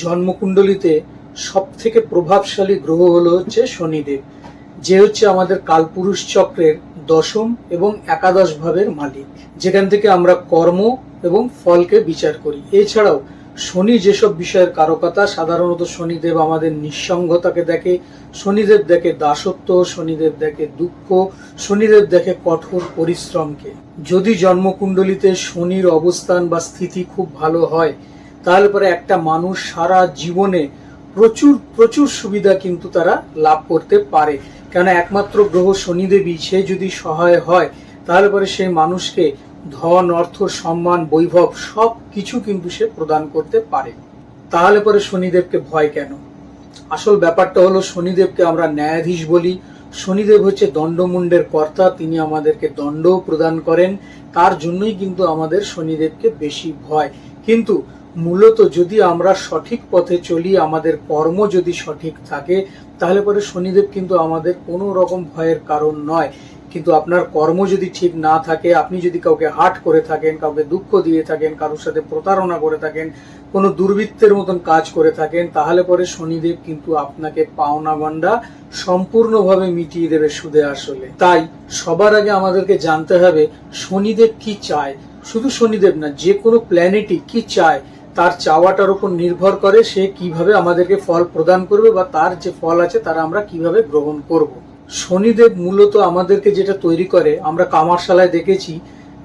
জন্মকুণ্ডলিতে সব থেকে প্রভাবশালী গ্রহ হলো হচ্ছে শনিদেব, যে হচ্ছে আমাদের কালপুরুষ চক্রের দশম এবং একাদশ ভাবের মালিক, যেখান থেকে আমরা কর্ম এবং ফলকে বিচার করি। এছাড়াও শনি যেসব বিষয়ের কারকতা, সাধারণত শনিদেব আমাদের নিঃসঙ্গতাকে দেখে, শনিদেব দেখে দাসত্ব, শনিদেব দেখে দুঃখ, শনিদেব দেখে কঠোর পরিশ্রমকে। যদি জন্মকুণ্ডলিতে শনির অবস্থান বা স্থিতি খুব ভালো হয় তাহলে পরে একটা মানুষ সারা জীবনে প্রচুর প্রচুর সুবিধা কিন্তু তারা লাভ করতে পারে। কেন একমাত্র গ্রহ শনিদেবী সে যদি সহায় হয়, তাহলে পরে সেই মানুষকে ধন, অর্থ, সম্মান, বৈভব সব কিছু কিন্তু সে প্রদান করতে পারে। তাহলে পরে শনিদেবকে ভয় কেন? আসল ব্যাপারটা হলো শনিদেবকে আমরা ন্যায়াধীশ বলি। শনিদেব হচ্ছে দণ্ডমুণ্ডের কর্তা, তিনি আমাদেরকে দণ্ডও প্রদান করেন। তার জন্যই কিন্তু আমাদের শনিদেবকে বেশি ভয়। কিন্তু মূলত যদি আমরা সঠিক পথে চলি, আমাদের কর্ম যদি সঠিক থাকে, তাহলে পরে শনিদেব কিন্তু আমাদের কোনো রকম ভয়ের কারণ নয়। কিন্তু আপনার কর্ম যদি ঠিক না থাকে, আপনি যদি কাউকে হাট করে থাকেন, কাউকে দুঃখ দিয়ে থাকেন, কারোর সাথে প্রতারণা করে থাকেন, কোনো দুর্বৃত্তের মতন কাজ করে থাকেন, তাহলে পরে শনিদেব কিন্তু আপনাকে পাওনা গন্ডা সম্পূর্ণভাবে মিটিয়ে দেবে সুদে আসলে। তাই সবার আগে আমাদেরকে জানতে হবে, শনিদেব কি চায়? শুধু শনিদেব না, যে কোনো প্ল্যানেটই কি চায়? তার চাওয়াটার উপর নির্ভর করে সে কীভাবে আমাদেরকে ফল প্রদান করবে বা তার যে ফল আছে তারা আমরা কীভাবে গ্রহণ করব। শনিদেব মূলত আমাদেরকে যেটা তৈরি করে, আমরা কামারশালায় দেখেছি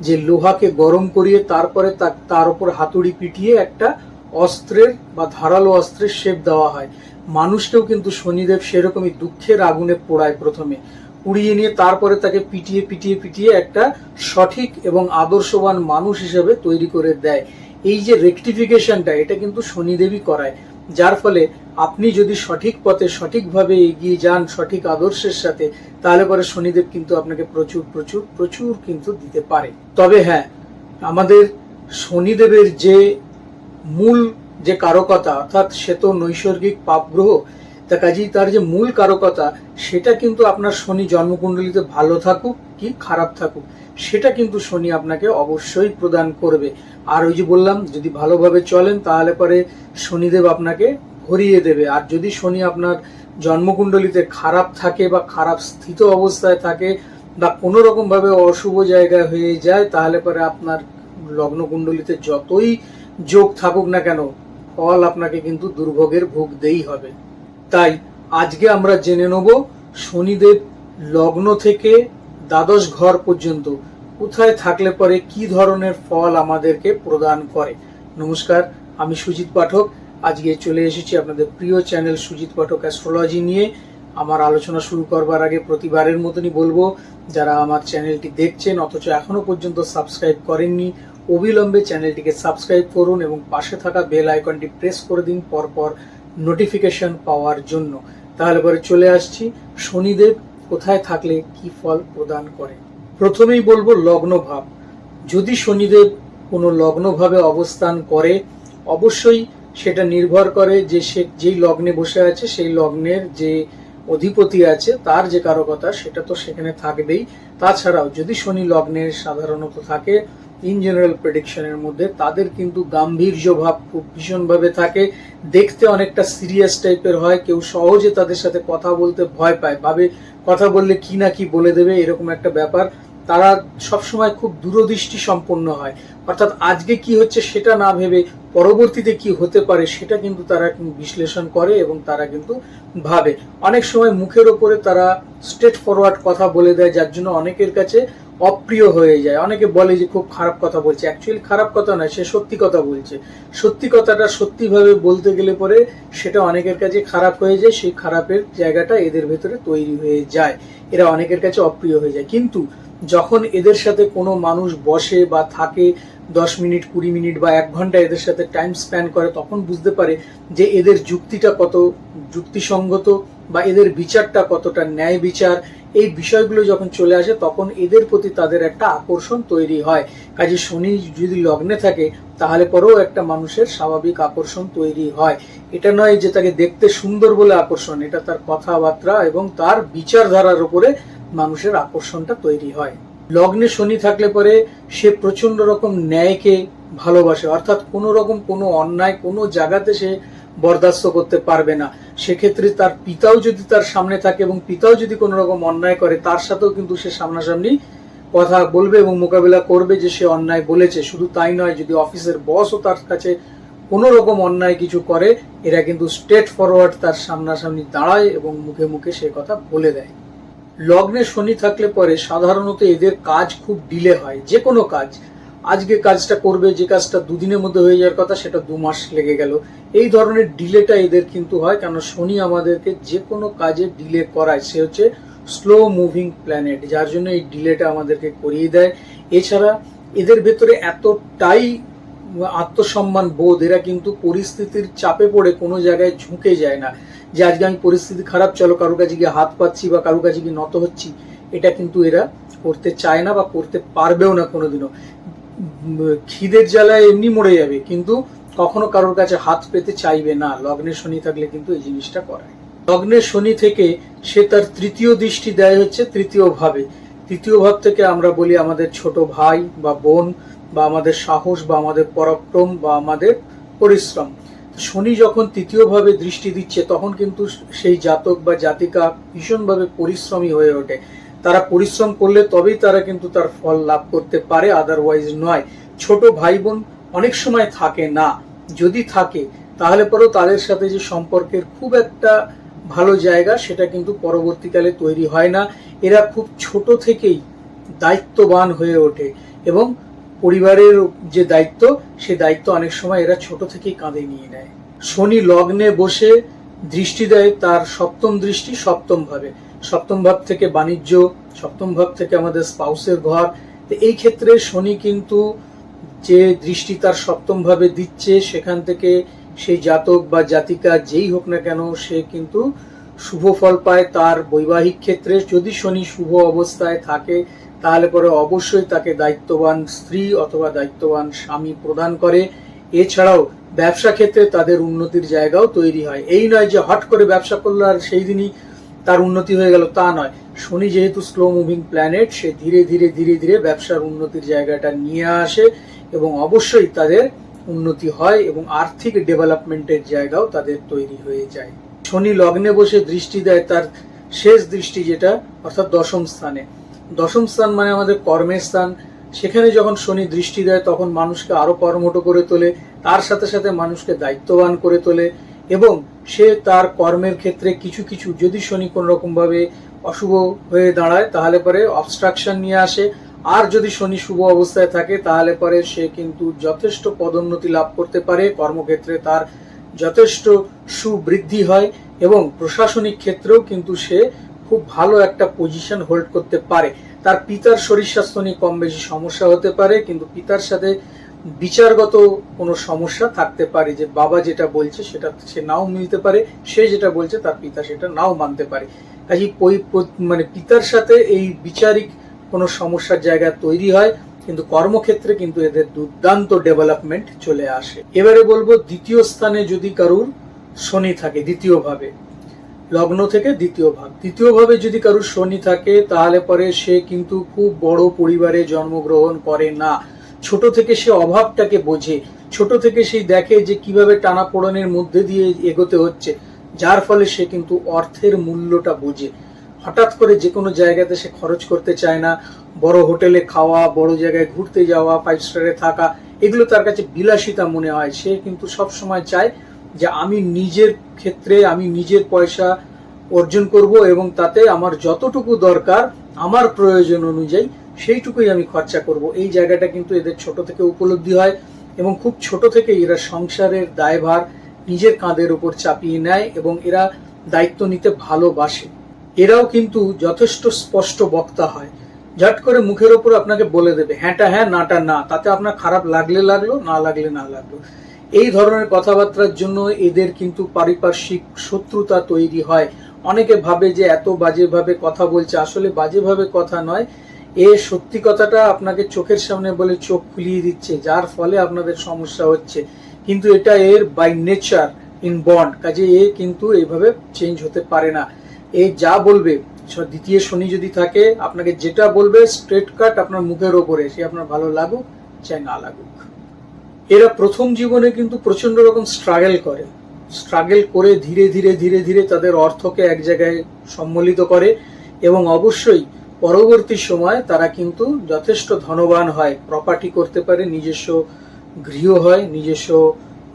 যে লোহাকে গরম করিয়ে তারপরে তার উপর হাতুড়ি পিটিয়ে একটা অস্ত্রের বা ধারালো অস্ত্রের শেপ দেওয়া হয়। মানুষকেও কিন্তু শনিদেব সেরকমই দুঃখের আগুনে পোড়ায় প্রথমে। পুড়িয়ে নিয়ে তারপরে তাকে পিটিয়ে পিটিয়ে পিটিয়ে একটা সঠিক এবং আদর্শবান মানুষ হিসেবে তৈরি করে দেয়। এই যে রেকটিফিকেশনটা এটা কিন্তু শনিদেবী করায়। যার ফলে আপনি যদি সঠিক পথে সঠিকভাবে এগিয়ে যান, সঠিক আদর্শের সাথে, তাহলে পরে শনিদেব কিন্তু আপনাকে প্রচুর প্রচুর প্রচুর কিন্তু দিতে পারে। তবে হ্যাঁ আমাদের শনিদেবের যে মূল যে কারকতা, অর্থাৎ সে তো নৈসর্গিক পাপ গ্রহ তা কাজেই তার যে মূল কারকতা, সেটা কিন্তু আপনার শনি জন্মকুণ্ডলিতে ভালো থাকুক কি খারাপ থাকুক, সেটা কিন্তু শনি আপনাকে অবশ্যই প্রদান করবে। আর ওই যে বললাম, যদি ভালোভাবে চলেন, তাহলে পরে শনিদেব আপনাকে ভরিয়ে দেবে। আর যদি শনি আপনার জন্মকুণ্ডলিতে খারাপ থাকে বা খারাপ স্থিত অবস্থায় থাকে বা কোনো রকম ভাবে অশুভ জায়গায় হয়ে যায়, তাহলে পরে আপনার লগ্ন কুণ্ডলিতে যতই যোগ থাকুক না কেন, ফল আপনাকে কিন্তু দুর্ভোগের ভোগ দেই হবে। তাই আজকে আমরা জেনে নেব শনিদেব লগ্ন থেকে দ্বাদশ ঘর পর্যন্ত কোথায় থাকলে পরে কি ধরনের ফল আমাদেরকে প্রদান করে। নমস্কার, আমি সুজিত পাঠক। আজকে চলে এসেছি আপনাদের প্রিয় চ্যানেল সুজিত পাঠক অ্যাস্ট্রোলজি নিয়ে। আমার আলোচনা শুরু করবার আগে প্রতিবারের মতনই বলব, যারা আমার চ্যানেলটি দেখছেন, অথচ এখনও পর্যন্ত সাবস্ক্রাইব করেননি, অবিলম্বে চ্যানেলটিকে সাবস্ক্রাইব করুন এবং পাশে থাকা বেল আইকনটি প্রেস করে দিন, পরপর নোটিফিকেশন পাওয়ার জন্য। তাহলে পরে চলে আসছি। শনিদেব কোথায় থাকলে কি ফল প্রদান করে? প্রথমেই বলব লগ্ন ভাব যদি শনিদেব কোনো লগ্নভাবে অবস্থান করে, অবশ্যই সেটা নির্ভর করে যে সে যেই লগ্নে বসে আছে, সেই লগ্নের যে অধিপতি আছে, তার যে কারকতা, সেটা তো সেখানে থাকবেই। তাছাড়াও যদি শনি লগ্নের সাধারণত থাকে ইন জেনারেল প্রেডিকশনের মধ্যে, তাদের কিন্তু গাম্ভীর্য ভাব খুব ভীষণভাবে থাকে। দেখতে অনেকটা সিরিয়াস টাইপের হয়, কেউ সহজে তাদের সাথে কথা বলতে ভয় পায়। ভাবে কথা বললে কি না কি বলে দেবে, এরকম একটা ব্যাপার। তারা সবসময় খুব দূরদৃষ্টি সম্পন্ন হয়। অর্থাৎ আজকে কি হচ্ছে সেটা না ভেবে পরবর্তীতে কি হতে পারে সেটা কিন্তু তারা বিশ্লেষণ করে এবং তারা কিন্তু ভাবে। অনেক সময় মুখের ওপরে তারা স্ট্রেট ফরওয়ার্ড কথা বলে দেয়, যার জন্য অনেকের কাছে অপ্রিয় হয়ে যায়। অনেকে বলে যে খুব খারাপ কথা বলছে। অ্যাকচুয়ালি খারাপ কথা নয়, সে সত্যি কথা বলছে। সত্যি কথাটা সত্যিভাবে বলতে গেলে পরে সেটা অনেকের কাছে খারাপ হয়ে যায়, সেই খারাপের জায়গাটা এদের ভেতরে তৈরি হয়ে যায়। এরা অনেকের কাছে অপ্রিয় হয়ে যায়। কিন্তু যখন এদের সাথে কোনো মানুষ বসে বা থাকে দশ মিনিট, কুড়ি মিনিট বা এক ঘণ্টা এদের সাথে টাইম স্প্যান করে, তখন বুঝতে পারে যে এদের যুক্তিটা কত যুক্তিসঙ্গত বা এদের বিচারটা কতটা ন্যায় বিচার এই বিষয়গুলো যখন চলে আসে, তখন এদের প্রতি তাদের একটা আকর্ষণ তৈরি হয়। কাজে শনি যদি লগ্নে থাকে, তাহলে পরেও একটা মানুষের স্বাভাবিক আকর্ষণ তৈরি হয়। এটা নয় যে তাকে দেখতে সুন্দর বলে আকর্ষণ, এটা তার কথাবার্তা এবং তার বিচারধারার উপরে মানুষের আকর্ষণটা তৈরি হয়। লগ্নে শনি থাকলে পরে সে প্রচণ্ড রকম ন্যায়কে ভালোবাসে, অর্থাৎ কোনো রকম কোনো অন্যায় কোনো জায়গাতে সে বরদাস্ত করতে পারবে না। সেক্ষেত্রে তার পিতাও যদি তার সামনে থাকে এবং পিতাও যদি কোনো রকম অন্যায় করে, তার সাথেও কিন্তু সে সামনাসামনি কথা বলবে এবং মোকাবিলা করবে যে সে অন্যায় বলেছে। শুধু তাই নয়, যদি অফিসের বসও তার কাছে কোনো রকম অন্যায় কিছু করে, এরা কিন্তু স্ট্রেট ফরওয়ার্ড তার সামনাসামনি দাঁড়ায় এবং মুখে মুখে সে কথা বলে দেয়। লগ্নে শনি থাকলে পরে সাধারণত এদের কাজ খুব ডিলে হয়। যে কোনো কাজ। আজকে কাজটা করবে, যে কাজটা দুদিনের মধ্যে হয়ে যাওয়ার কথা সেটা দু মাস লেগে গেল। এই ধরনের ডিলেটা এদের কিন্তু হয় কেন শনি আমাদেরকে যে কোনো কাজে ডিলে করায়। সে হচ্ছে স্লো মুভিং প্ল্যানেট যার জন্য এই ডিলেটা আমাদেরকে করিয়ে দেয়। এছাড়া এদের ভেতরে এতটাই আত্মসম্মান বোধ, এরা কিন্তু পরিস্থিতির চাপে পড়ে কোনো জায়গায় ঝুঁকে যায় না। যে আজকে আমি পরিস্থিতি খারাপ, চলো কারও কাছে গিয়ে হাত পাচ্ছি বা কারও কাছে গিয়ে নত হচ্ছি, এটা কিন্তু এরা করতে চায় না বা করতে পারবেও না কোনোদিনও। খিদের জ্বালায় এমনি মরে যাবে, কিন্তু কখনো কারোর কাছে হাত পেতে চাইবে না। লগ্নে শনি থাকলে কিন্তু এই জিনিসটা করায় লগ্নের শনি থেকে সে তার তৃতীয় দৃষ্টি দেয় হচ্ছে তৃতীয় ভাবে। তৃতীয় ভাব থেকে আমরা বলি আমাদের ছোট ভাই বা বোন বা আমাদের সাহস বা আমাদের পরাক্রম বা আমাদের পরিশ্রম। শনি যখন তৃতীয়ভাবে দৃষ্টি দিচ্ছে, তখন কিন্তু সেই জাতক বা জাতিকা ভীষণভাবে পরিশ্রমী হয়ে ওঠে। তারা পরিশ্রম করলে তবেই তারা কিন্তু তার ফল লাভ করতে পারে আদারওয়াইজ নয়। ছোট ভাই বোন অনেক সময় থাকে না। যদি থাকে, তাহলে পরেও তাদের সাথে যে সম্পর্কের খুব একটা ভালো জায়গা সেটা কিন্তু পরবর্তীকালে তৈরি হয় না। এরা খুব ছোট থেকেই দায়িত্ববান হয়ে ওঠে এবং পরিবারের যে দায়িত্ব, সে দায়িত্ব অনেক সময় এরা ছোট থেকেই কাঁধে নিয়ে নেয়। শনি লগ্নে বসে দৃষ্টি দেয় তার সপ্তম দৃষ্টি সপ্তম ভাবে। সপ্তম ভাব থেকে বাণিজ্য, সপ্তম ভাব থেকে আমাদের স্পাউসের ঘর। তো এই ক্ষেত্রে শনি কিন্তু যে দৃষ্টি তার সপ্তম ভাবে দিচ্ছে, সেখান থেকে সেই জাতক বা জাতিকা যেই হোক না কেন, সে কিন্তু শুভ ফল পায় তার বৈবাহিক ক্ষেত্রে। যদি শনি শুভ অবস্থায় থাকে, তাহলে পরে অবশ্যই তাকে দায়িত্ববান স্ত্রী অথবা দায়িত্ববান স্বামী প্রদান করে। এছাড়াও ব্যবসা ক্ষেত্রে তাদের উন্নতির জায়গাও তৈরি হয়। এই নয় যে হট করে ব্যবসা করলে আর সেই দিনই তার উন্নতি হয়ে গেল, তা নয়। শনি যেহেতু স্লো মুভিং প্ল্যানেট সে ধীরে ধীরে ধীরে ধীরে ব্যবসার উন্নতির জায়গাটা নিয়ে আসে এবং অবশ্যই তাদের উন্নতি হয় এবং আর্থিক ডেভেলপমেন্টের জায়গাও তাদের তৈরি হয়ে যায়। শনি লগ্নে বসে দৃষ্টি দেয় তার শেষ দৃষ্টি যেটা, অর্থাৎ দশম স্থানে। দশম স্থান মানে আমাদের কর্মের স্থান। সেখানে যখন শনি দৃষ্টি দেয়, তখন মানুষকে আরও কর্মঠ করে তোলে, তার সাথে সাথে মানুষকে দায়িত্ববান করে তোলে। এবং সে তার কর্মের ক্ষেত্রে কিছু কিছু, যদি শনি কোনো রকম ভাবে অশুভ হয়ে দাঁড়ায়, তাহলে পরে অবস্ট্রাকশন নিয়ে আসে। আর যদি শনি শুভ অবস্থায় থাকে, তাহলে পরে সে কিন্তু যথেষ্ট পদোন্নতি লাভ করতে পারে। কর্মক্ষেত্রে তার যথেষ্ট সুবৃদ্ধি হয় এবং প্রশাসনিক ক্ষেত্রেও কিন্তু সে খুব ভালো একটা পজিশন হোল্ড করতে পারে। তার পিতার শরীর স্বাস্থ্য নিয়ে কম বেশি সমস্যা হতে পারে, কিন্তু পিতার সাথে বিচারগত কোনো সমস্যা থাকতে পারে যে বাবা যেটা বলছে সেটা সে নাও মিলতে পারে, সে যেটা বলছে তার পিতা সেটা নাও মানতে পারে। কাজে মানে পিতার সাথে এই বিচারিক কোনো সমস্যার জায়গা তৈরি হয়, কিন্তু কর্মক্ষেত্রে কিন্তু এদের দুর্দান্ত ডেভেলপমেন্ট চলে আসে। এবারে বলব দ্বিতীয় স্থানে যদি কারুর শনি থাকে দ্বিতীয় ভাবে লগ্ন থেকে দ্বিতীয় ভাব। দ্বিতীয় ভাবে যদি কারুর শনি থাকে, তাহলে পরে সে কিন্তু খুব বড় পরিবারে জন্মগ্রহণ করে না। ছোট থেকে সে অভাবটাকে বোঝে, ছোট থেকে সেই দেখে যে কীভাবে টানা টানাপোড়নের মধ্যে দিয়ে এগোতে হচ্ছে, যার ফলে সে কিন্তু অর্থের মূল্যটা বোঝে। হঠাৎ করে যে কোনো জায়গাতে সে খরচ করতে চায় না, বড় হোটেলে খাওয়া, বড় জায়গায় ঘুরতে যাওয়া ফাইভ স্টারে থাকা, এগুলো তার কাছে বিলাসিতা মনে হয়। সে কিন্তু সব সময় চায় যে আমি নিজের ক্ষেত্রে আমি নিজের পয়সা অর্জন করব এবং তাতে আমার যতটুকু দরকার, আমার প্রয়োজন অনুযায়ী সেইটুকুই আমি খরচা করব। এই জায়গাটা কিন্তু এদের ছোট থেকে উপলব্ধি হয় এবং খুব ছোট থেকে এরা সংসারের দায়ভার নিজের কাঁধের উপর চাপিয়ে নেয় এবং এরা দায়িত্ব নিতে ভালোবাসে। এরাও কিন্তু যথেষ্ট স্পষ্ট বক্তা হয়। ঝট করে মুখের ওপর আপনাকে বলে দেবে হ্যাঁটা হ্যাঁ নাটা না। তাতে আপনার খারাপ লাগলে লাগল, না লাগলে না লাগল। এই ধরনের কথাবার্তার জন্য এদের কিন্তু পারিপার্শ্বিক শত্রুতা তৈরি হয়। অনেকে ভাবে যে এত বাজেভাবে কথা বলছে। আসলে বাজেভাবে কথা নয় এ সত্যি কথাটা আপনাকে চোখের সামনে বলে চোখ খুলিয়ে দিচ্ছে, যার ফলে আপনাদের সমস্যা হচ্ছে। কিন্তু এটা এর বাই নেচার ইন বন্ড কাজে এ কিন্তু এইভাবে চেঞ্জ হতে পারে না। এ যা বলবে দ্বিতীয় শনি যদি থাকে, আপনাকে যেটা বলবে স্ট্রেট কাট আপনার মুখের ওপরে, সে আপনার ভালো লাগুক, চাই না লাগুক। এরা প্রথম জীবনে কিন্তু প্রচণ্ড রকম স্ট্রাগল করে। স্ট্রাগল করে ধীরে ধীরে ধীরে ধীরে তাদের অর্থকে এক জায়গায় সম্মিলিত করে এবং অবশ্যই পরবর্তী সময় তারা কিন্তু যথেষ্ট ধনবান হয় প্রপার্টি করতে পারে, নিজস্ব গৃহ হয়, নিজস্ব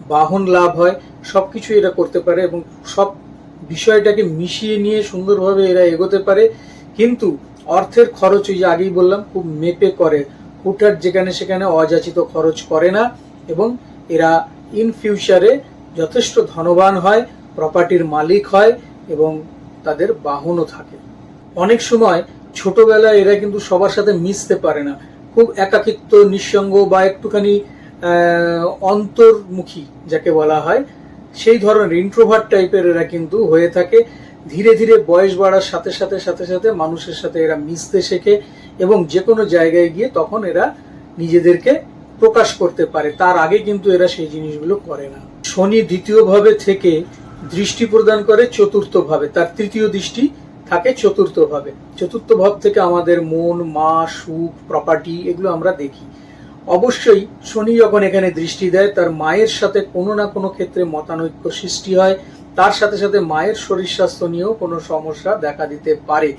বাহন লাভ হয় সব কিছু এরা করতে পারে এবং সব বিষয়টাকে মিশিয়ে নিয়ে সুন্দরভাবে এরা এগোতে পারে। কিন্তু অর্থের খরচ ওই যে আগেই বললাম, খুব মেপে করে। হুটহাট যেখানে সেখানে অযাচিত খরচ করে না এবং এরা ইন ফিউচারে যথেষ্ট ধনবান হয় প্রপার্টির মালিক হয় এবং তাদের বাহনও থাকে। অনেক সময় ছোটবেলায় এরা কিন্তু সবার সাথে মিশতে পারে না। খুব একাকিত্ব, নিঃসঙ্গ বা একটুখানি অন্তর্মুখী যাকে বলা হয়, সেই ধরনের ইন্ট্রোভার্ট টাইপের এরা কিন্তু হয়ে থাকে। ধীরে ধীরে বয়স বাড়ার সাথে সাথে সাথে সাথে মানুষের সাথে এরা মিশতে শেখে এবং যে কোনো জায়গায় গিয়ে তখন এরা নিজেদেরকে প্রকাশ করতে পারে। তার আগে কিন্তু এরা সেই জিনিসগুলো করে না। শনি দ্বিতীয়ভাবে থেকে দৃষ্টি প্রদান করে চতুর্থভাবে। তার তৃতীয় দৃষ্টি থাকে চতুর্থ ভাবে চতুর্থ ভাব থেকে আমাদের মন, মা, সুখ প্রপার্টি এগুলো আমরা দেখি। অবশ্যই শনি যখন এখানে দৃষ্টি দেয়, তার মায়ের সাথে কোনো না কোনো ক্ষেত্রে মতানৈক্য সৃষ্টি হয়। তার সাথে সাথে মায়ের শরীর স্বাস্থ্য নিয়েও কোনো সমস্যা দেখা দিতে পারে।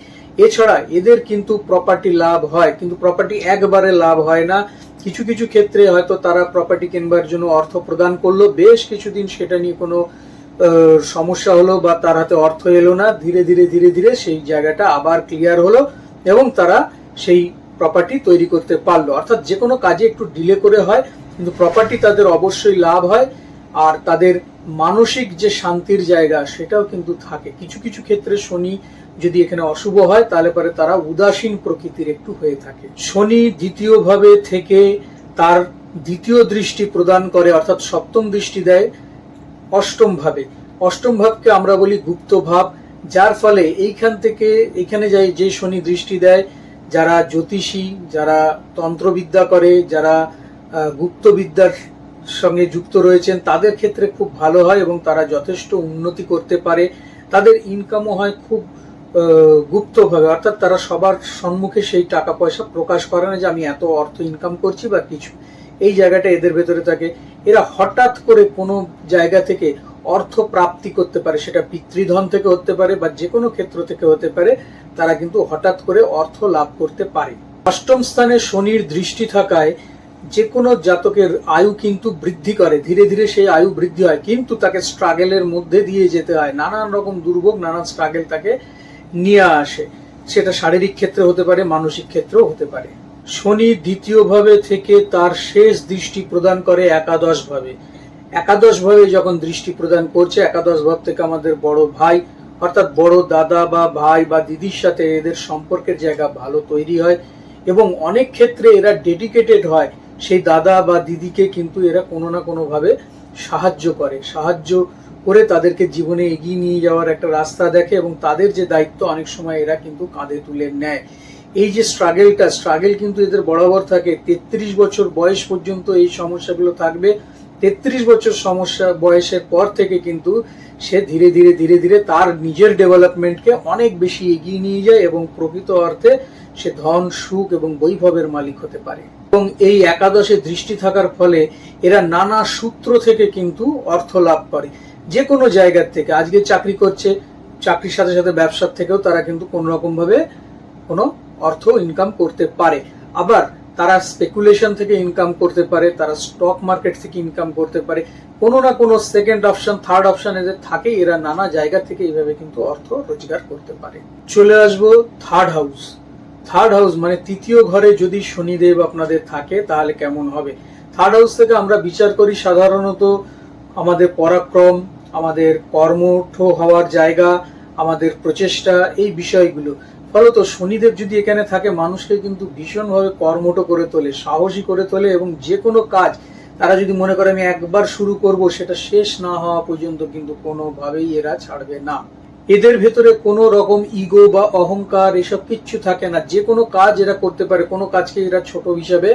এছাড়া এদের কিন্তু প্রপার্টি লাভ হয়, কিন্তু প্রপার্টি একবারে লাভ হয় না। কিছু কিছু ক্ষেত্রে হয়তো তারা প্রপার্টি কেনবার জন্য অর্থ প্রদান করল। বেশ কিছুদিন সেটা নিয়ে কোনো সমস্যা হলো বা তার হাতে অর্থ এলো না, ধীরে ধীরে ধীরে ধীরে সেই জায়গাটা আবার ক্লিয়ার হলো এবং তারা সেই প্রপার্টি তৈরি করতে পারল। অর্থাৎ যে কোনো কাজে একটু ডিলে করে হয়, কিন্তু প্রপার্টি তাদের অবশ্যই লাভ হয় আর তাদের মানসিক যে শান্তির জায়গা সেটাও কিন্তু থাকে। কিছু কিছু ক্ষেত্রে শনি যদি এখানে অশুভ হয়, তাহলে পরে তারা উদাসীন প্রকৃতির একটু হয়ে থাকে। শনি দ্বিতীয় ভাবে থেকে তার দ্বিতীয় দৃষ্টি প্রদান করে, অর্থাৎ সপ্তম দৃষ্টি দেয়। অষ্টম ভাবে। অষ্টম ভাবকে আমরা বলি গুপ্ত ভাব, যার ফলে এইখান থেকে, এখানে যাই, যে শনি দৃষ্টি দেয়, যারা জ্যোতিষী, যারা তন্ত্রবিদ্যা করে, যারা গুপ্তবিদ্যার সঙ্গে যুক্ত রয়েছেন, তাদের ক্ষেত্রে খুব ভালো হয় এবং তারা যথেষ্ট উন্নতি করতে পারে। তাদের ইনকামও হয় খুব গুপ্তভাবে। অর্থাৎ তারা সবার সম্মুখে সেই টাকা পয়সা প্রকাশ করে না যে আমি এত অর্থ ইনকাম করছি বা কিছু। এই জায়গাটা এদের ভেতরে থাকে। এরা হঠাৎ করে কোনো জায়গা থেকে অর্থ প্রাপ্তি করতে পারে, সেটা পিতৃধন থেকে হতে পারে বা যে কোনো ক্ষেত্র থেকে হতে পারে, তারা কিন্তু হঠাৎ করে অর্থ লাভ করতে পারে। অষ্টম স্থানে শনির দৃষ্টি থাকায় যে কোনো জাতকের আয়ু কিন্তু বৃদ্ধি করে। ধীরে ধীরে সেই আয়ু বৃদ্ধি হয়, কিন্তু তাকে স্ট্রাগেলের মধ্যে দিয়ে যেতে হয়। নানান রকম দুর্ভোগ, নানান স্ট্রাগেল তাকে নিয়ে আসে। সেটা শারীরিক ক্ষেত্রে হতে পারে, মানসিক ক্ষেত্রেও হতে পারে। শনি দ্বিতীয় ভাবে থেকে তার শেষ দৃষ্টি প্রদান করে একাদশ ভাবে একাদশ ভাবে যখন দৃষ্টি প্রদান করছে একাদশ ভাব থেকে আমাদের বড় ভাই, অর্থাৎ বড় দাদা বা ভাই বা দিদির সাথে এদের সম্পর্কের জায়গা ভালো তৈরি হয় এবং অনেক ক্ষেত্রে এরা ডেডিকেটেড হয়। সেই দাদা বা দিদিকে কিন্তু এরা কোনো না কোনো ভাবে সাহায্য করে। সাহায্য করে তাদেরকে জীবনে এগিয়ে নিয়ে যাওয়ার একটা রাস্তা দেখে এবং তাদের যে দায়িত্ব অনেক সময় এরা কিন্তু কাঁধে তুলে নেয়। এই যে স্ট্রাগেলটা স্ট্রাগেল কিন্তু এদের বরাবর থাকে। তেত্রিশ বছর বয়স পর্যন্ত এই সমস্যাগুলো থাকবে। তেত্রিশ বছর সমস্যা বয়সের পর থেকে কিন্তু সে ধীরে ধীরে ধীরে ধীরে তার নিজের ডেভেলপমেন্টকে অনেক বেশি এগিয়ে নিয়ে যায় এবং প্রকৃত অর্থে সে ধন, সুখ এবং বৈভবের মালিক হতে পারে। এবং এই একাদশে দৃষ্টি থাকার ফলে এরা নানা সূত্র থেকে কিন্তু অর্থ লাভ করে। যে কোনো জায়গার থেকে। আজকে চাকরি করছে, চাকরির সাথে সাথে ব্যবসার থেকেও তারা কিন্তু কোনো রকম ভাবে কোনো অর্থ ইনকাম করতে পারে। আবার তারা স্পেকুলেশন থেকে ইনকাম করতে পারে, তারা স্টক মার্কেট থেকে ইনকাম করতে পারে। কোনো না কোনো সেকেন্ড অপশন থার্ড অপশন এদের থাকে এরা নানা জায়গা থেকে এইভাবে কিন্তু অর্থ রোজগার করতে পারে। চলে আসব থার্ড হাউস থার্ড হাউস মানে তৃতীয় ঘরে যদি শনিদেব আপনাদের থাকে, তাহলে কেমন হবে? থার্ড হাউস থেকে আমরা বিচার করি সাধারণত আমাদের পরাক্রম, আমাদের কর্মঠ হওয়ার জায়গা, আমাদের প্রচেষ্টা, এই বিষয়গুলো। ফলত শনিদেব যদি এখানে থাকে, মানুষকে কিন্তু ভীষণভাবে কর্মঠ করে তোলে, সাহসী করে তোলে এবং যে কোনো কাজ তারা যদি মনে করে আমি একবার শুরু করব, সেটা শেষ না হওয়া পর্যন্ত কিন্তু কোনোভাবেই এরা ছাড়বে না। এদের ভেতরে কোনো রকম ইগো বা অহংকার এসব কিচ্ছু থাকে না। যে কোনো কাজ এরা করতে পারে, কোনো কাজকে এরা ছোট হিসাবে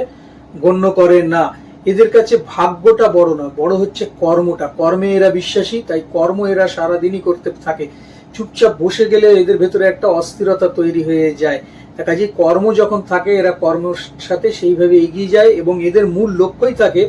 গণ্য করে না। এদের কাছে ভাগ্যটা বড় না বড় হচ্ছে কর্মটা। কর্মে এরা বিশ্বাসী, তাই কর্ম এরা সারাদিনই করতে থাকে। চুপচাপ বসে গেলে এদের ভেতরে একটা অস্থিরতা তৈরি হয়ে যায়। কাজে কর্ম যখন থাকে, এরা কর্মের সাথে সেইভাবে এগিয়ে যায় এবং এদের মূল লক্ষ্যই থাকে,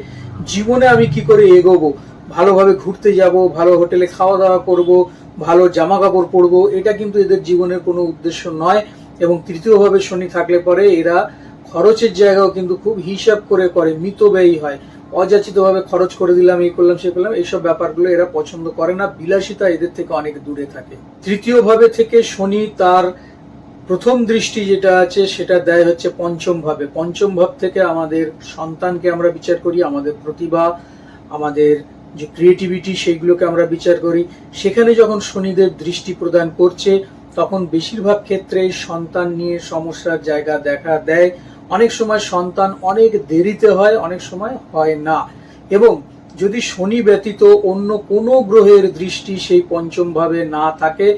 জীবনে আমি কি করে এগোবো? ভালোভাবে ঘুরতে যাব, ভালো হোটেলে খাওয়া দাওয়া করব, ভালো জামা কাপড় পরবো, এটা কিন্তু এদের জীবনের কোনো উদ্দেশ্য নয়। এবং তৃতীয়ভাবে শনি থাকলে পরে এরা খরচের জায়গাও কিন্তু খুব হিসাব করে করে মিতব্যয়ী হয়। অযাচিতভাবে খরচ করে দিলাম, এই করলাম সে করলাম, এইসব ব্যাপারগুলো এরা পছন্দ করে না। বিলাসিতা এদের থেকে অনেক দূরে থাকে। তৃতীয়ভাবে থেকে শনি তার প্রথম দৃষ্টি যেটা আছে, সেটা দেয় হচ্ছে পঞ্চম ভাবে পঞ্চম ভাব থেকে আমাদের সন্তানকে আমরা বিচার করি, আমাদের প্রতিভা, আমাদের যে ক্রিয়েটিভিটি সেইগুলোকে আমরা বিচার করি। সেখানে যখন শনিদের দৃষ্টি প্রদান করছে, তখন বেশিরভাগ ক্ষেত্রে সন্তান নিয়ে সমস্যার জায়গা দেখা দেয়। অনেক সময় সন্তান অনেক দেরিতে হয়, অনেক সময় হয় না। এবং যদি শনি ব্যতীত অন্য কোনো গ্রহের দৃষ্টি সেই পঞ্চম ভাবে না থাকে,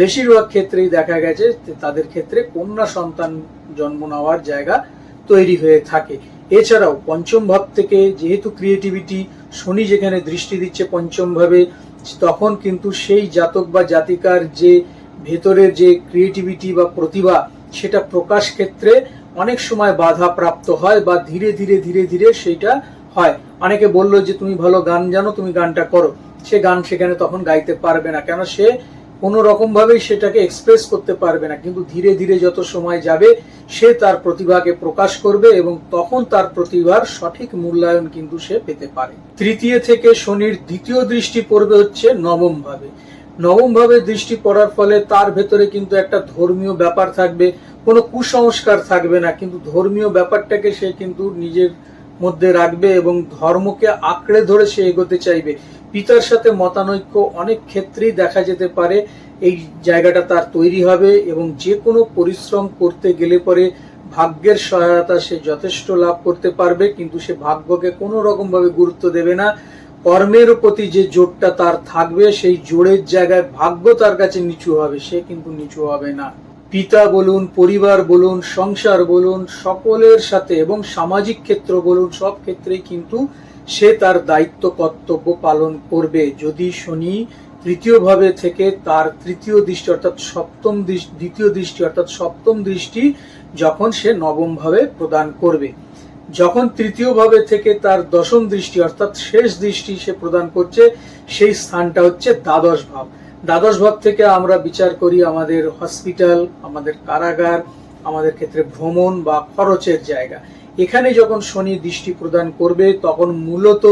বেশিরভাগ ক্ষেত্রেই দেখা গেছে তাদের ক্ষেত্রে কন্যা সন্তান জন্ম নেওয়ার জায়গা তৈরি হয়ে থাকে। এছাড়াও পঞ্চম ভাব থেকে যেহেতু ক্রিয়েটিভিটি শনি যেখানে দৃষ্টি দিচ্ছে পঞ্চম ভাবে তখন কিন্তু সেই জাতক বা জাতিকার যে ভেতরের যে ক্রিয়েটিভিটি বা প্রতিভা, সেটা প্রকাশ ক্ষেত্রে অনেক সময় বাধা প্রাপ্ত হয় বা ধীরে ধীরে ধীরে ধীরে সেইটা হয়। অনেকে বলল যে, তুমি ভালো গান জানো, তুমি গানটা করো। সে গান সেখানে তখন গাইতে পারবে না, কেন সে কোনো রকম ভাবেই সেটাকে এক্সপ্রেস করতে পারবে না। কিন্তু ধীরে ধীরে যত সময় যাবে, সে তার প্রতিভাকে প্রকাশ করবে এবং তখন তার প্রতিভার সঠিক মূল্যায়ন কিন্তু সে পেতে পারে। তৃতীয় থেকে শনির দ্বিতীয় দৃষ্টি পড়বে হচ্ছে নবম ভাবে নবম ভাবে দৃষ্টি পড়ার ফলে তার ভেতরে কিন্তু একটা ধর্মীয় ব্যাপার থাকবে, কোনো কুসংস্কার থাকবে না, কিন্তু ধর্মীয় ব্যাপারটাকে সে কিন্তু নিজের মধ্যে রাখবে এবং ধর্মকে আঁকড়ে ধরে সে এগোতে চাইবে। পিতার সাথে মতানৈক্য অনেক ক্ষেত্রেই দেখা যেতে পারে, এই জায়গাটা তার তৈরি হবে এবং যে কোনো পরিশ্রম করতে গেলে পরে ভাগ্যের সহায়তা সে যথেষ্ট লাভ করতে পারবে, কিন্তু সে ভাগ্যকে কোনো রকম ভাবে গুরুত্ব দেবে না। কর্মের প্রতি যে জোরটা তার থাকবে, সেই জোরের জায়গায় ভাগ্য তার কাছে নিচু হবে, সে কিন্তু নিচু হবে না। পিতা বলুন, পরিবার বলুন, সংসার বলুন, সকলের সাথে এবং সামাজিক ক্ষেত্র বলুন, সব ক্ষেত্রেই কিন্তু সে তার দায়িত্ব, কর্তব্য পালন করবে। যদি শনি তৃতীয় ভাবে থেকে তার তৃতীয় দৃষ্টি, অর্থাৎ সপ্তম দৃষ্টি, দ্বিতীয় দৃষ্টি, অর্থাৎ সপ্তম দৃষ্টি, যখন সে নবম ভাবে প্রদান করবে। যখন তৃতীয় ভাবে থেকে তার দশম দৃষ্টি, অর্থাৎ শেষ দৃষ্টি সে প্রদান করছে, সেই স্থানটা হচ্ছে দ্বাদশ ভাব। দ্বাদশ ভাব থেকে আমরা বিচার করি আমাদের হসপিটাল, আমাদের কারাগার, আমাদের ক্ষেত্রে ভ্রমণ বা খরচের জায়গা। এখানে যখন শনি দৃষ্টি প্রদান করবে, তখন মূলত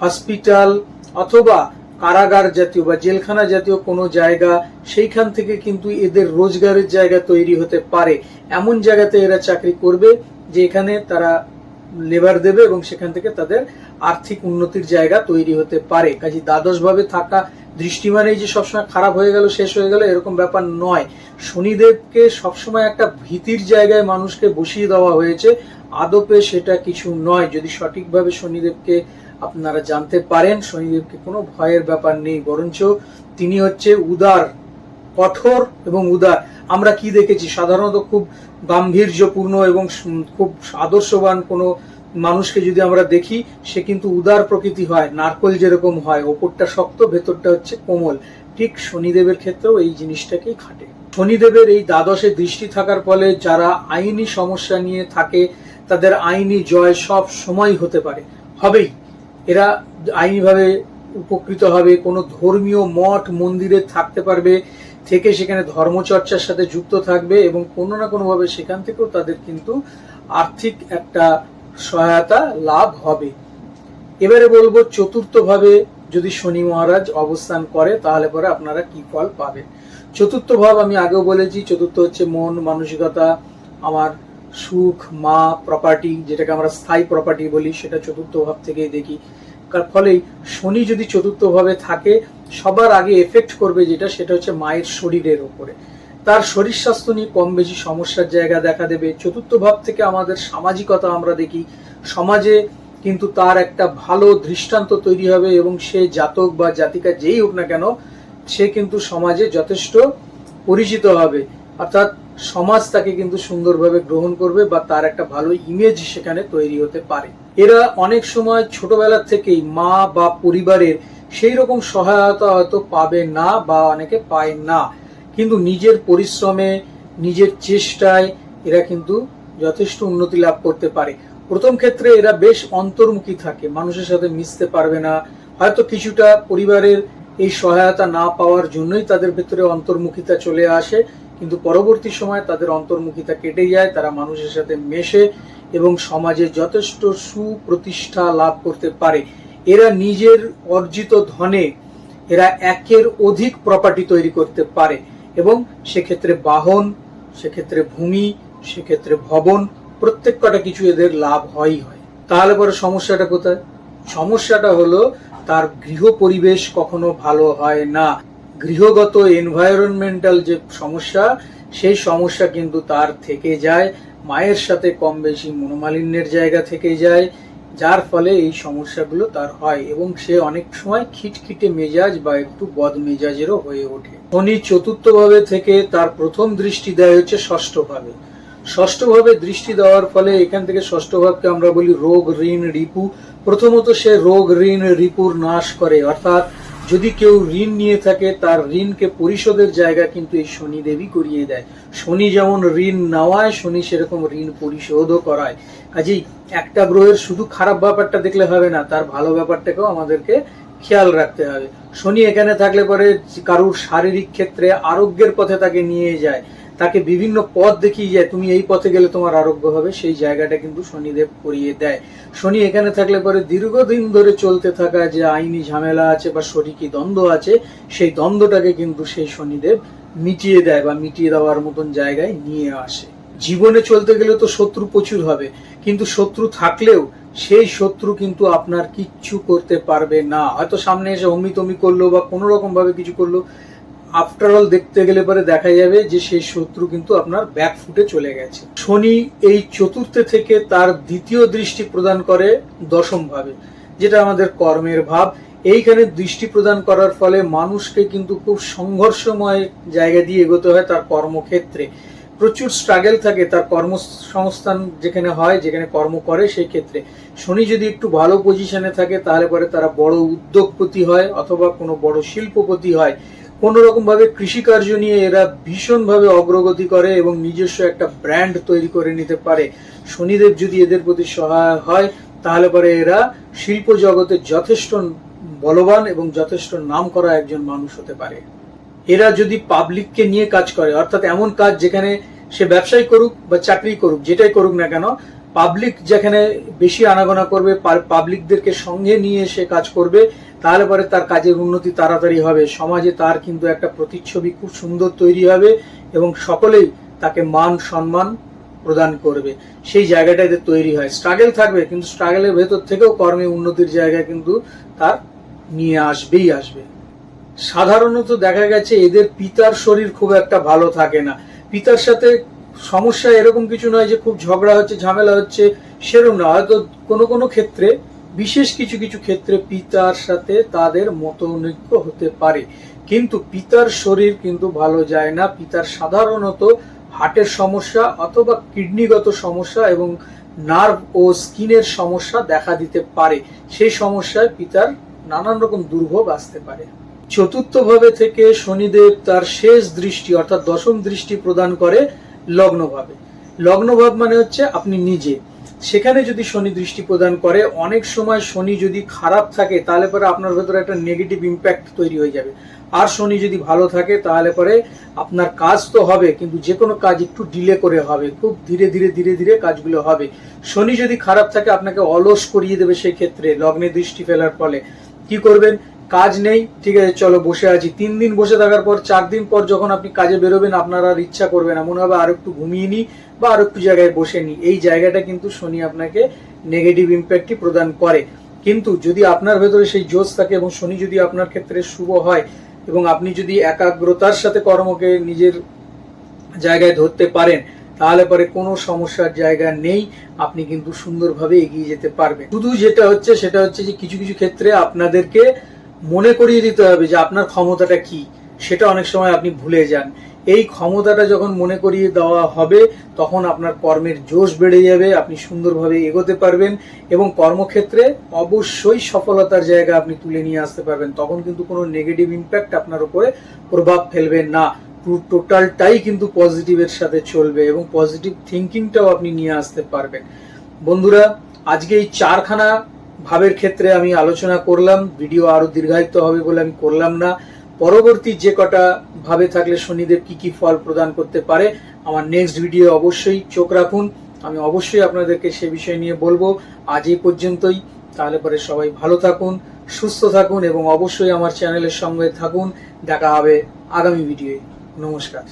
হসপিটাল অথবা কারাগার জাতীয় বা জেলখানা জাতীয় কোনো জায়গা, সেইখান থেকে কিন্তু এদের রোজগারের জায়গা তৈরি হতে পারে। এমন জায়গাতে এরা চাকরি করবে যে এখানে তারা লেবার দেবে এবং সেখান থেকে তাদের আর্থিক উন্নতির জায়গা তৈরি হতে পারে। কাজে দ্বাদশ ভাবে থাকা দৃষ্টি মানেই যে সবসময় খারাপ হয়ে গেল, শেষ হয়ে গেল, এরকম ব্যাপার নয়। শনিদেবকে সবসময় একটা ভীতির জায়গায় মানুষকে বসিয়ে দেওয়া হয়েছে। আদপে সেটা কিছু নয়। যদি সঠিকভাবে শনিদেবকে আপনারা জানতে পারেন, শনিদেবকে কোনো ভয়ের ব্যাপার নেই, বরঞ্চ তিনি হচ্ছে উদার কঠোর এবং উদার। আমরা কি দেখেছি? সাধারণত খুব গাম্ভীর্যপূর্ণ এবং খুব আদর্শবান কোনো মানুষকে যদি আমরা দেখি, সে কিন্তু উদার প্রকৃতি হয়, নারকল যেরকম হয়, ওপরটা শক্ত, ভেতরটা হচ্ছে কোমল। ঠিক শনিদেবের ক্ষেত্রেও এই জিনিসটাকেই খাটে। শনিদেবের এই দ্বাদশে দৃষ্টি থাকার ফলে যারা আইনি সমস্যা নিয়ে থাকে, তাদের আইনি জয় সব সময় হতে পারে। হবেই। এরা আইনিভাবে উপকৃত হবে, কোনো ধর্মীয় মঠ, মন্দিরে থাকতে পারবে থেকে সেখানে ধর্মচর্চার সাথে যুক্ত থাকবে এবং কোনো না কোনোভাবে সেখান থেকেও তাদের কিন্তু আর্থিক একটা সহায়তা লাভ হবে। এবারে বলব, চতুর্থভাবে যদি শনি মহারাজ অবস্থান করে, তাহলে পরে আপনারা কি ফল পাবেন? চতুর্থ ভাব আমি আগেও বলেছি, চতুর্থ হচ্ছে মন, মানসিকতা, আমার সুখ, মা প্রপার্টি যেটাকে আমরা স্থায়ী প্রপার্টি বলি, সেটা চতুর্থ ভাব থেকেই দেখি। তার ফলে শনি যদি চতুর্থ ভাবে থাকে, সবার আগে এফেক্ট করবে যেটা, সেটা হচ্ছে মায়ের শরীরের ওপরে। তার শরীর স্বাস্থ্য নিয়ে কম বেশি সমস্যার জায়গা দেখা দেবে। চতুর্থ ভাব থেকে আমাদের সামাজিকতা আমরা দেখি, সমাজে কিন্তু তার একটা ভালো দৃষ্টান্ত তৈরি হবে এবং সে জাতক বা জাতিকা যেই হোক না কেন, সে কিন্তু সমাজে যথেষ্ট পরিচিত হবে। অর্থাৎ সমাজ তাকে কিন্তু সুন্দরভাবে গ্রহণ করবে বা তার একটা ভালো ইমেজ সেখানে তৈরি হতে পারে। এরা অনেক সময় ছোটবেলা থেকেই মা বা পরিবারের সেই রকম সহায়তা হয়তো পাবে না বা অনেকে পায় না। কিন্তু নিজের পরিশ্রমে, নিজের চেষ্টায় এরা কিন্তু যথেষ্ট উন্নতি লাভ করতে পারে। প্রথম ক্ষেত্রে এরা বেশ অন্তর্মুখী থাকে, মানুষের সাথে মিশতে পারবে না। হয়তো কিছুটা পরিবারের এই সহায়তা না পাওয়ার জন্যই তাদের ভেতরে অন্তর্মুখিতা চলে আসে। কিন্তু পরবর্তী সময় তাদের অন্তর্মুখিতা কেটে যায়, তারা মানুষের সাথে মেশে এবং সমাজে যথেষ্ট সুপ্রতিষ্ঠা লাভ করতে পারে। এরা নিজের অর্জিত ধনে, এরা একের অধিক প্রপার্টি তৈরি করতে পারে এবং সেক্ষেত্রে বাহন, সেক্ষেত্রে ভূমি, সেক্ষেত্রে ভবন, প্রত্যেক কটা কিছু এদের লাভ হয়ই হয়। তাহলে পরে সমস্যাটা কোথায়? সমস্যাটা হলো তার গৃহ পরিবেশ কখনো ভালো হয় না। গৃহগত এনভায়রনমেন্টাল যে সমস্যা, সেই সমস্যা কিন্তু তার থেকে যায়, মায়ের সাথে কম বেশি মনোমালিন্যের জায়গা থেকে যায়, যার ফলে এই সমস্যাগুলো তার হয় এবং সে অনেক সময় খিটখিটে মেজাজ বা একটু বদ মেজাজেরও হয়ে ওঠে। শনি চতুর্থভাবে থেকে তার প্রথম দৃষ্টি দেয় হচ্ছে ষষ্ঠভাবে। ষষ্ঠভাবে দৃষ্টি দেওয়ার ফলে এখান থেকে ষষ্ঠ ভাবকে আমরা বলি রোগ ঋণ রিপু। প্রথমত সে রোগ ঋণ রিপুর নাশ করে, অর্থাৎ যদি কেউ ঋণ নিয়ে থাকে, তার ঋণকে পরিশোধের জায়গা কিন্তু এই শনি দেবী করিয়ে দেয়। শনি যেমন ঋণ নেওয়ায়, শনি সেরকম ঋণ পরিশোধও করায়। কাজেই একটা গ্রহের শুধু খারাপ ব্যাপারটা দেখলে হবে না, তার ভালো ব্যাপারটাকেও আমাদেরকে খেয়াল রাখতে হবে। শনি এখানে থাকলে পরে কারুর শারীরিক ক্ষেত্রে আরোগ্যের পথে তাকে নিয়ে যায়। তাকে বিভিন্ন পথ দেখিয়ে যায়, তুমি এই পথে গেলে তোমার আরোগ্য হবে। সেই জায়গাটা কিন্তু শনিদেব করিয়ে দেয়। শনি এখানে থাকলে পরে দীর্ঘদিন ধরে চলতে থাকা যে আইনি ঝামেলা আছে বা শরিকি দ্বন্দ্ব আছে, সেই দ্বন্দ্বটাকে কিন্তু সেই শনিদেব মিটিয়ে দেয় বা মিটিয়ে দেওয়ার মতন জায়গায় নিয়ে আসে। জীবনে চলতে গেলে তো শত্রু প্রচুর হবে, কিন্তু শত্রু থাকলেও সেই শত্রু কিন্তু আপনার কিচ্ছু করতে পারবে না। হয়তো সামনে এসে অমি তমি করল বা কোনো রকম ভাবে কিছু করল আফটার অল দেখতে গেলে পরে দেখা যাবে যে সেই শত্রু কিন্তু আপনার ব্যাক ফুটে চলে গেছে। শনি এই চতুর্থে থেকে তার দ্বিতীয় দৃষ্টি প্রদান করে দশম ভাবে, যেটা আমাদের কর্মের ভাব। এইখানে দৃষ্টি প্রদান করার ফলে মানুষকে কিন্তু খুব সংঘর্ষময় জায়গা দিয়ে এগোতে হয় তার কর্মক্ষেত্রে। প্রচুর স্ট্রাগল থাকে তার কর্মসংস্থান যেখানে হয়, যেখানে কর্ম করে সেই ক্ষেত্রে। শনি যদি একটু ভালো পজিশনে থাকে, তাহলে পরে তারা বড় উদ্যোগপতি হয় অথবা কোনো বড় শিল্পপতি হয়। কোন রকম ভাবে কৃষিকার্য নিয়ে এরা ভীষণভাবে অগ্রগতি করে এবং নিজস্ব একটা ব্র্যান্ড তৈরি করে নিতে পারে। শনিদেব যদি এদের প্রতি সহায় হয়, তাহলে পরে এরা শিল্প জগতে যথেষ্ট বলবান এবং যথেষ্ট নাম করা একজন মানুষ হতে পারে। এরা যদি পাবলিককে নিয়ে কাজ করে, অর্থাৎ এমন কাজ যেখানে সে ব্যবসায় করুক বা চাকরি করুক, যেটাই করুক না কেন পাবলিক যেখানে বেশি আনাগোনা করবে পাবলিকদেরকে সঙ্গে নিয়ে সে কাজ করবে, তাহলে পরে তার কাজের উন্নতি তাড়াতাড়ি হবে। সমাজে তার কিন্তু একটা প্রতিচ্ছবি খুব সুন্দর তৈরি হবে এবং সকলেই তাকে মান সম্মান প্রদান করবে। সেই জায়গাটা এদের তৈরি হয়। স্ট্রাগেল থাকবে, কিন্তু স্ট্রাগেলের ভেতর থেকেও কর্মে উন্নতির জায়গা কিন্তু তার নিয়ে আসবেই আসবে। সাধারণত দেখা গেছে এদের পিতার শরীর খুব একটা ভালো থাকে না। পিতার সাথে সমস্যা এরকম কিছু নয় যে খুব ঝগড়া হচ্ছে, ঝামেলা হচ্ছে, সেরকম না। হয়তো কোনো কোনো ক্ষেত্রে, বিশেষ কিছু কিছু ক্ষেত্রে পিতার সাথে তাদের মতনৈক্য হতে পারে। কিন্তু পিতার শরীর কিন্তু ভালো যায় না। পিতার সাধারণত হার্টের সমস্যা অথবা কিডনিগত সমস্যা এবং নার্ভ ও স্কিনের সমস্যা দেখা দিতে পারে। সেই সমস্যায় পিতার নানান রকম দুর্ভোগ আসতে পারে। চতুর্থ ভাবে থেকে শনিদেব তার শেষ দৃষ্টি অর্থাৎ দশম দৃষ্টি প্রদান করে লগ্নভাবে। লগ্নভাব মানে হচ্ছে আপনি নিজে। সেখানে যদি শনি দৃষ্টি প্রদান করে, অনেক সময় শনি যদি খারাপ থাকে, তাহলে পরে আপনার ভেতরে একটা নেগেটিভ ইম্প্যাক্ট তৈরি হয়ে যাবে। আর শনি যদি ভালো থাকে, তাহলে পরে আপনার কাজ তো হবে, কিন্তু যে কোনো কাজ একটু ডিলে করে হবে, খুব ধীরে ধীরে ধীরে ধীরে কাজগুলো হবে। শনি যদি খারাপ থাকে, আপনাকে অলস করিয়ে দেবে সেই ক্ষেত্রে লগ্নে দৃষ্টি ফেলার ফলে। কি করবেন? কাজ নেই, ঠিক আছে, চলো বসে আছি। তিন দিন বসে থাকার পর, চার দিন পর যখন আপনি কাজে বেরোবেন, আপনার আর ইচ্ছা করবে না। মনে হবে আর একটু ঘুমিয়ে নি বা আর একটু জায়গায় বসে নি এই জায়গাটা কিন্তু শনি আপনাকে নেগেটিভ ইম্প্যাক্টই প্রদান করে। কিন্তু যদি আপনার ভেতরে সেই জোশ থাকে এবং শনি যদি আপনার ক্ষেত্রে শুভ হয় এবং আপনি যদি একাগ্রতার সাথে কর্মকে নিজের জায়গায় ধরতে পারেন, তাহলে পরে কোনো সমস্যার জায়গা নেই। আপনি কিন্তু সুন্দরভাবে এগিয়ে যেতে পারবেন। শুধু যেটা হচ্ছে, সেটা হচ্ছে যে কিছু কিছু ক্ষেত্রে আপনাদেরকে মনে করিয়ে দিতে হবে যে আপনার ক্ষমতাটা কি, সেটা অনেক সময় আপনি ভুলে যান। এই ক্ষমতাটা যখন মনে করিয়ে দেওয়া হবে, তখন আপনার কর্মের জোশ বেড়ে যাবে, আপনি সুন্দরভাবে এগোতে পারবেন এবং কর্মক্ষেত্রে অবশ্যই সফলতার জায়গা আপনি তুলে নিয়ে আসতে পারবেন। তখন কিন্তু কোনো নেগেটিভ ইম্প্যাক্ট আপনার উপরে প্রভাব ফেলবে না। টোটালটাই কিন্তু পজিটিভের সাথে চলবে এবং পজিটিভ থিঙ্কিংটাও আপনি নিয়ে আসতে পারবেন। বন্ধুরা, আজকে এই চারখানা ভাবের ক্ষেত্রে আমি আলোচনা করলাম, ভিডিও আরও দীর্ঘায়িত হবে বলে আমি করলাম না। পরবর্তী যে কটা ভাবে থাকলে শনিদেব কি কি ফল প্রদান করতে পারে, আমার নেক্সট ভিডিও অবশ্যই চোখ রাখুন। আমি অবশ্যই আপনাদেরকে সে বিষয় নিয়ে বলব। আজ এই পর্যন্তই। তাহলে পরে সবাই ভালো থাকুন, সুস্থ থাকুন এবং অবশ্যই আমার চ্যানেলের সঙ্গে থাকুন। দেখা হবে আগামী ভিডিওয়ে নমস্কার।